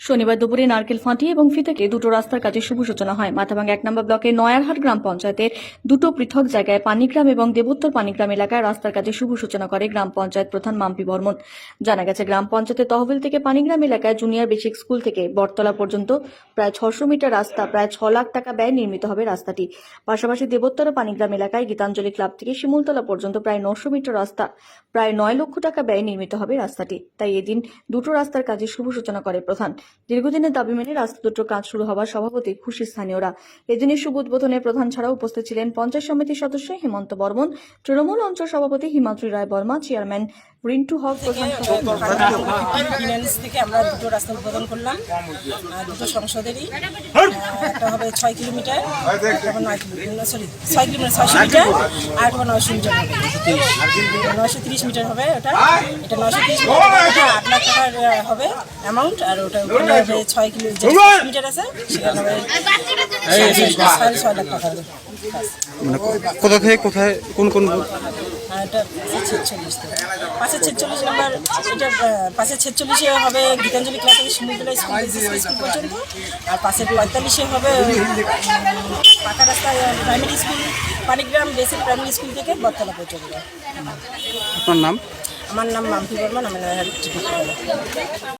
শনিবার দুপুরে নারকেল ফাঁটি এবং ফিতেকে দুটো রাস্তার কাজে শুভ সূচনা হয়। মাথাভাঙ্গা এক নম্বর ব্লকের নয়ারহাট গ্রাম পঞ্চায়েতের দুটো পৃথক জায়গায় পানিগ্রাম এবং দেবোত্তর পানিগ্রাম এলাকায় রাস্তার কাজে শুভ সূচনা করে গ্রাম পঞ্চায়েত প্রধান মাম্পি বর্মন। জানা গেছে, গ্রাম পঞ্চায়েতের তহবিল থেকে পানিগ্রাম এলাকায় জুনিয়র বেসিক স্কুল থেকে বটতলা পর্যন্ত প্রায় ছশো মিটার রাস্তা, প্রায় ছ লাখ টাকা ব্যয় নির্মিত হবে রাস্তাটি। পাশাপাশি দেবোত্তর পানিগ্রাম এলাকায় গীতাঞ্জলি ক্লাব থেকে শিমুলতলা পর্যন্ত প্রায় নশো মিটার রাস্তা প্রায় নয় লক্ষ টাকা ব্যয় নির্মিত হবে রাস্তাটি। তাই এদিন দুটো রাস্তার কাজে শুভ সূচনা করে প্রধান। দীর্ঘদিনের দাবি মেনে রাস্তা দুটো কাজ শুরু হওয়ার সভাপতি খুশি স্থানীয়রা। এদিনের শুভ উদ্বোধনে প্রধান ছাড়াও উপস্থিত ছিলেন পঞ্চায়েত সমিতির সদস্য হেমন্ত বর্মন, তৃণমূল অঞ্চল সভাপতি হিমাদ্রি রায় বর্মা চেয়ারম্যান রিন্টু হক প্রধান ফিনান্স থেকে আমরা দুটো রাস্তা উদ্বোধন করলাম। আর দুটো সংসদেরই। একটা হবে ছয় কিলোমিটার একটা নয় কিলোমিটার। সরি ছয় কিলোমিটার ছয়শো মিটার আর একটা নয়শো মিটার হবে। নয়শো তিরিশ মিটার হবে ওটা। এটা নয়শো তিরিশ মিটার। ওটা আট লাখ টাকার হবে অ্যামাউন্ট আর ওটা হবে ছয় কিলো মিটার আছে সেখানে হবে সাড়ে ছয় লাখ টাকা হবে। মানে কোথা থেকে কোথায় কোন কোন এটা ছেচল্লিশ থেকে পাশে ছেচল্লিশ নাম্বার এটা পাশে ছেচল্লিশে হবে গীতাঞ্জলি ক্লাব থেকে শিমুলতলা স্কুল স্কুল পর্যন্ত আর পাশে পঁয়তাল্লিশে হবে পাকা রাস্তা primary school Panigram basic primary school থেকে বটতলা পর্যন্ত। আপনার নাম? আমার নাম মাম্পি বর্মন আমি নয়াহাট টিকিট